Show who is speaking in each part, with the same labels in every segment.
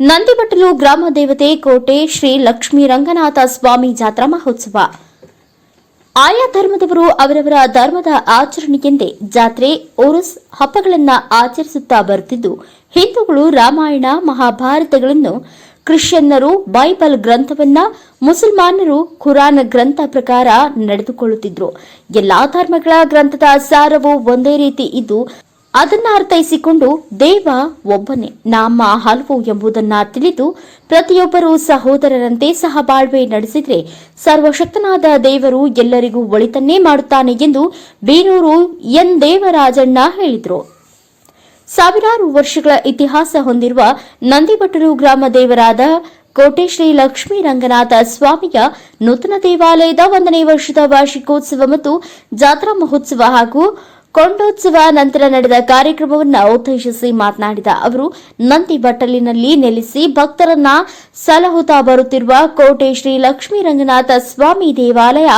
Speaker 1: ನಂದಿಬಟ್ಟಲು ಗ್ರಾಮ ದೇವತೆ ಕೋಟೆ ಶ್ರೀ ಲಕ್ಷ್ಮೀ ರಂಗನಾಥ ಸ್ವಾಮಿ ಜಾತ್ರಾ ಮಹೋತ್ಸವ. ಆಯಾ ಧರ್ಮದವರು ಅವರವರ ಧರ್ಮದ ಆಚರಣೆಗೆಂದೇ ಜಾತ್ರೆ, ಓರಸ್ ಹಬ್ಬಗಳನ್ನು ಆಚರಿಸುತ್ತಾ ಬರುತ್ತಿದ್ದು, ಹಿಂದೂಗಳು ರಾಮಾಯಣ, ಮಹಾಭಾರತಗಳನ್ನು, ಕ್ರಿಶ್ಚಿಯನ್ನರು ಬೈಬಲ್ ಗ್ರಂಥವನ್ನ, ಮುಸಲ್ಮಾನರು ಖುರಾನ್ ಗ್ರಂಥ ಪ್ರಕಾರ ನಡೆದುಕೊಳ್ಳುತ್ತಿದ್ರು. ಎಲ್ಲಾ ಧರ್ಮಗಳ ಗ್ರಂಥದ ಸಾರವು ಒಂದೇ ರೀತಿ ಇದ್ದು ಅದನ್ನ ಅರ್ಥೈಸಿಕೊಂಡು ದೇವ ಒಬ್ಬನೇ. ನಮ್ಮ ಹಲವು ಎಂಬುದನ್ನ ತಿಳಿದು ಪ್ರತಿಯೊಬ್ಬರೂ ಸಹೋದರರಂತೆ ಸಹ ಬಾಳ್ವೆ ನಡೆಸಿದ್ರೆ ಸರ್ವಶಕ್ತನಾದ ದೇವರು ಎಲ್ಲರಿಗೂ ಒಳಿತನ್ನೇ ಮಾಡುತ್ತಾನೆ ಎಂದು ಬೀರೂರು ಎನ್ ದೇವರಾಜಣ್ಣ ಹೇಳಿದರು. ಸಾವಿರಾರು ವರ್ಷಗಳ ಇತಿಹಾಸ ಹೊಂದಿರುವ ನಂದಿಬಟ್ಟರು ಗ್ರಾಮ ದೇವರಾದ ಕೋಟೆ ಶ್ರೀ ಲಕ್ಷ್ಮೀ ರಂಗನಾಥ ಸ್ವಾಮಿಯ ನೂತನ ದೇವಾಲಯದ ಒಂದನೇ ವರ್ಷದ ವಾರ್ಷಿಕೋತ್ಸವ ಮತ್ತು ಜಾತ್ರಾ ಮಹೋತ್ಸವ ಹಾಗೂ ಕೊಂಡೋತ್ಸವ ನಂತರ ನಡೆದ ಕಾರ್ಯಕ್ರಮವನ್ನು ಉದ್ದೇಶಿಸಿ ಮಾತನಾಡಿದ ಅವರು ನಂದಿ ಬಟ್ಟಲಿನಲ್ಲಿ ನೆಲೆಸಿ ಭಕ್ತರನ್ನ ಸಲಹುತ್ತಾ ಬರುತ್ತಿರುವ ಕೋಟೆ ಶ್ರೀ ಲಕ್ಷ್ಮೀ ರಂಗನಾಥ ಸ್ವಾಮಿ ದೇವಾಲಯ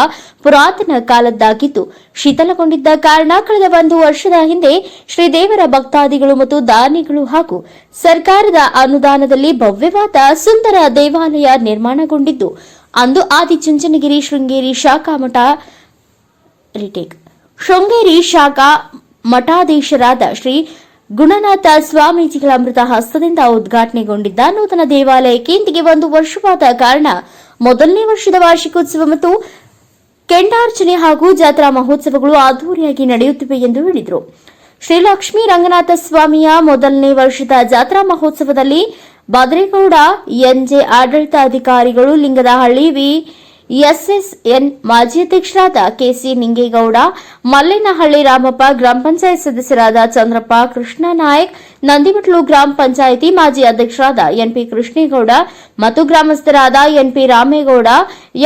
Speaker 1: ಪುರಾತನ ಕಾಲದ್ದಾಗಿದ್ದು ಶಿಥಲಗೊಂಡಿದ್ದ ಕಾರಣ ಕಳೆದ ಒಂದು ವರ್ಷದ ಹಿಂದೆ ಶ್ರೀದೇವರ ಭಕ್ತಾದಿಗಳು ಮತ್ತು ದಾನಿಗಳು ಹಾಗೂ ಸರ್ಕಾರದ ಅನುದಾನದಲ್ಲಿ ಭವ್ಯವಾದ ಸುಂದರ ದೇವಾಲಯ ನಿರ್ಮಾಣಗೊಂಡಿದ್ದು, ಅಂದು ಆದಿಚುಂಚನಗಿರಿ ಶೃಂಗೇರಿ ಶಾಖಾ ಮಠ ರಿಟೇಕ್. ಶೃಂಗೇರಿ ಶಾಖಾ ಮಠಾಧೀಶರಾದ ಶ್ರೀ ಗುಣನಾಥ ಸ್ವಾಮೀಜಿಗಳ ಅಮೃತ ಹಸ್ತದಿಂದ ಉದ್ಘಾಟನೆಗೊಂಡಿದ್ದ ನೂತನ ದೇವಾಲಯಕ್ಕೆ ಇಂದಿಗೆ ಒಂದು ವರ್ಷವಾದ ಕಾರಣ ಮೊದಲನೇ ವರ್ಷದ ವಾರ್ಷಿಕೋತ್ಸವ ಮತ್ತು ಕೆಂಡಾರ್ಚನೆ ಹಾಗೂ ಜಾತ್ರಾ ಮಹೋತ್ಸವಗಳು ಅದ್ದೂರಿಯಾಗಿ ನಡೆಯುತ್ತಿವೆ ಎಂದು ಹೇಳಿದರು. ಶ್ರೀ ಲಕ್ಷ್ಮೀ ರಂಗನಾಥ ಸ್ವಾಮಿಯ ಮೊದಲನೇ ವರ್ಷದ ಜಾತ್ರಾ ಮಹೋತ್ಸವದಲ್ಲಿ ಬದ್ರೇಗೌಡ ಎನ್ಜೆ ಆಡಳಿತಾಧಿಕಾರಿಗಳು, ಲಿಂಗದಹಳ್ಳಿ ವಿ. ಎಸ್ಎಸ್ಎನ್ ಮಾಜಿ ಅಧ್ಯಕ್ಷರಾದ ಕೆಸಿ ನಿಂಗೇಗೌಡ, ಮಲ್ಲೇನಹಳ್ಳಿ ರಾಮಪ್ಪ, ಗ್ರಾಮ ಪಂಚಾಯತ್ ಸದಸ್ಯರಾದ ಚಂದ್ರಪ್ಪ ಕೃಷ್ಣ ನಾಯಕ್ ನಂದಿಮಟ್ಲು ಗ್ರಾಮ ಪಂಚಾಯಿತಿ ಮಾಜಿ ಅಧ್ಯಕ್ಷರಾದ ಎನ್ಪಿ ಕೃಷ್ಣೇಗೌಡ ಮತ್ತು ಗ್ರಾಮಸ್ಥರಾದ N P Ramegowda,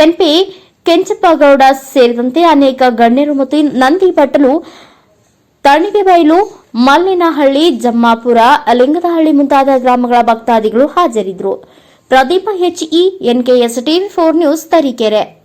Speaker 1: N P Kenchappagowda ಸೇರಿದಂತೆ ಅನೇಕ ಗಣ್ಯರು ಮತ್ತು ನಂದಿಬಟ್ಟಲು ತಣಿಗೆಬೈಲು, ಮಲ್ಲಿನಹಳ್ಳಿ, ಜಮ್ಮಾಪುರ ಲಿಂಗದಹಳ್ಳಿ ಮುಂತಾದ ಗ್ರಾಮಗಳ ಭಕ್ತಾದಿಗಳು ಹಾಜರಿದ್ದರು. Pradeepa HE NKS TV four news Tarikere.